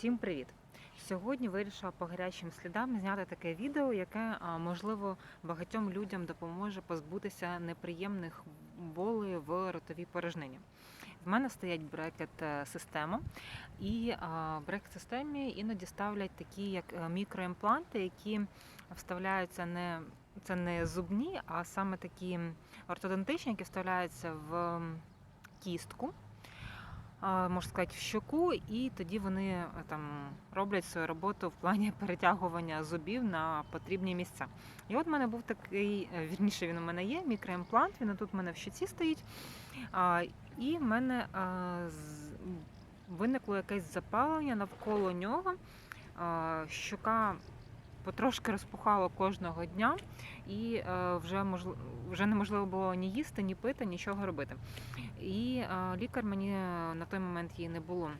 Всім привіт! Сьогодні вирішила по гарячим слідам зняти таке відео, яке можливо багатьом людям допоможе позбутися неприємних болей в ротовій порожнині. В мене стоять брекет е, і в брекет системі іноді ставлять такі як е, мікроімпланти, які вставляються не це не зубні, а саме такі ортодонтичні, які вставляються в кістку можна сказати, в щоку, і тоді вони е, там роблять свою роботу в плані перетягування зубів на потрібні місця. І от в мене був такий, е, вірніше, він у мене є, мікроімплант, він тут у мене в щоці стоїть. І в мене виникло якесь запалення навколо нього. А, Щока потрошки розпухала кожного дня, і е, вже можливо вже неможливо було ні їсти, ні пити, нічого робити. І е, лікар мені е, на той момент її не було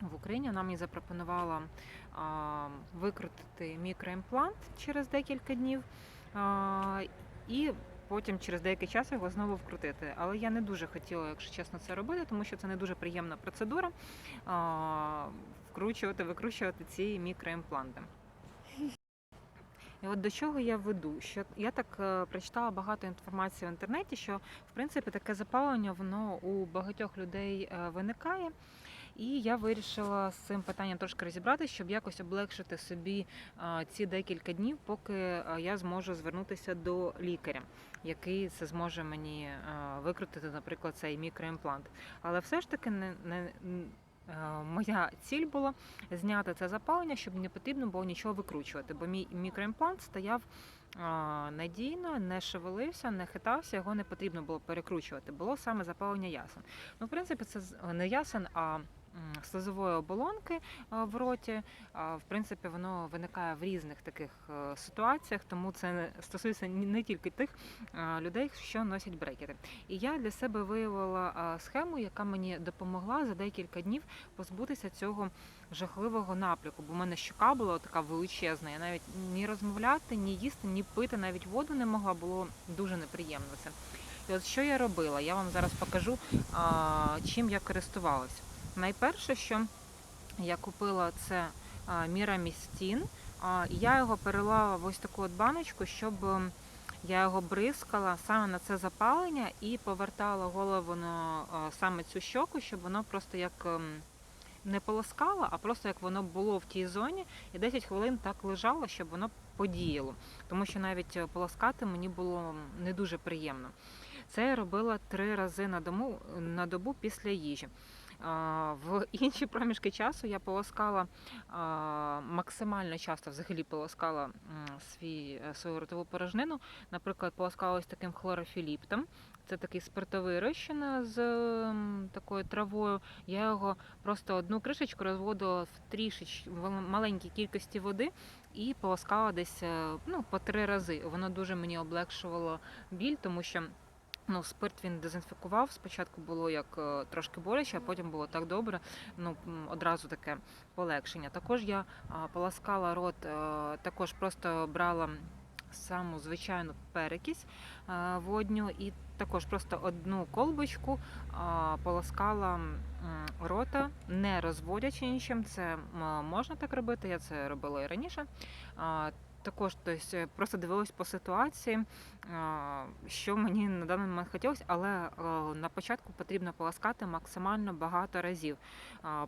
в Україні. Вона мені запропонувала викрутити мікроімплант через декілька днів. е, І Потім через деякий час його знову вкрутити. Але я не дуже хотіла, якщо чесно, це робити, тому що це не дуже приємна процедура а, вкручувати, викручувати ці мікроімпланти. І от до чого я веду? Що я так е, прочитала багато інформації в інтернеті, що в принципі таке запалення воно у багатьох людей е, виникає. І я вирішила з цим питанням трошки розібратися, щоб якось облегшити собі е, ці декілька днів, поки я зможу звернутися до лікаря, який це зможе мені викрутити, наприклад, цей мікроімплант. Але все ж таки не, не моя ціль була зняти це запалення, щоб не потрібно було нічого викручувати, бо мій мікроімплант стояв надійно, не шевелився, не хитався, його не потрібно було перекручувати. Було саме запалення ясен. Ну, в принципі, це не ясен, а слизової оболонки в роті. В принципі, воно виникає в різних таких е, ситуаціях, тому це стосується не тільки тих людей, що носять брекети. І я для себе виявила схему, яка мені допомогла за декілька днів позбутися цього жахливого напряку, бо в мене щока була така величезна. Я навіть ні розмовляти, ні їсти, ні пити, навіть воду не могла, було дуже неприємно це. І от що я робила? Я вам зараз покажу, чим я користувалась. Найперше, що я купила це мірамістін. Я його перелила в ось таку от баночку, щоб ем, я його бризкала саме на це запалення і повертала голову на саме цю щоку, щоб воно просто як ем, не полоскало, а просто як воно було в тій зоні, і 10 хвилин так лежало, щоб воно подіяло. Тому що навіть е, полоскати мені було не дуже приємно. Це я робила три рази на дому на добу після їжі. В інші проміжки часу я полоскала максимально часто взагалі полоскала свій, е, свою ротову порожнину. Наприклад, полоскала ось таким хлорофіліптом. Це такий спиртовий розчин з такою травою. Я його просто одну кришечку розводила в трішеч в маленькій кількості води і полоскала десь е, ну, по три рази. Воно дуже мені облегшувало біль, тому що. Ну, спирт він дезінфікував. Спочатку було як е, трошки боляче, а потім було так добре. Ну одразу таке полегшення. Також я а, полоскала рот, е, також просто брала саму звичайну перекись е, водню і також просто одну колбочку а, полоскала рота, не розводячи нічим. Це можна так робити. Я це робила і раніше. Також тобто, е, просто дивилась по ситуації, що мені на даний момент хотілося, але на початку потрібно полоскати максимально багато разів.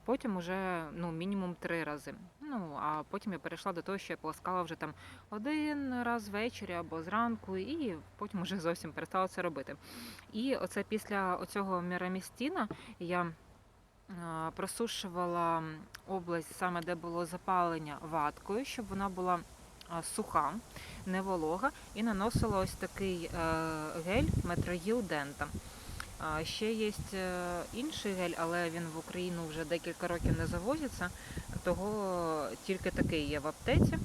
Потім уже ну, мінімум три рази. Ну а потім я перейшла до того, що я полоскала вже там один раз ввечері або зранку, і потім вже зовсім перестала це робити. І оце після оцього мірамістіна я просушувала область саме де було запалення ваткою, щоб вона була суха, не волога, і наносила ось такий е, гель метроїл дента. Ще є е, інший гель, але він в Україну вже декілька років не завозиться, того тільки такий є в аптеці.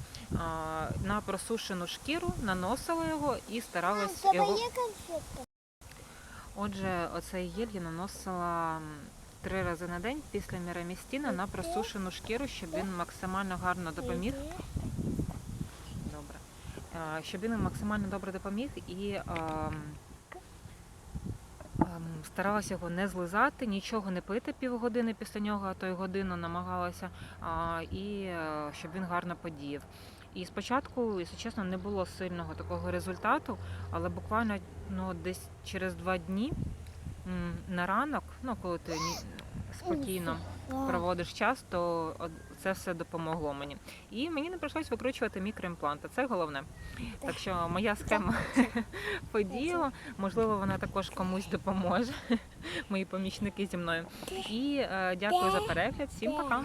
На просушену шкіру наносила його і старалась Тебе його. є? Отже, оцей гель я наносила три рази на день після мірамістіна на просушену шкіру, щоб він максимально гарно допоміг. Щоб він максимально добре допоміг і ем, ем, старалася його не злизати, нічого не пити півгодини після нього, а то й годину намагалася, і е, щоб він гарно подіяв. І спочатку, якщо чесно, не було сильного такого результату, але буквально ну, десь через два дні на ранок, ну коли ти спокійно проводиш час, то це все допомогло мені. І мені не прийшлось викручувати мікроімпланти. Це головне. Так що моя схема подіяла. Можливо, вона також комусь допоможе. Мої помічники зі мною. І е, дякую за перегляд. Всім пока.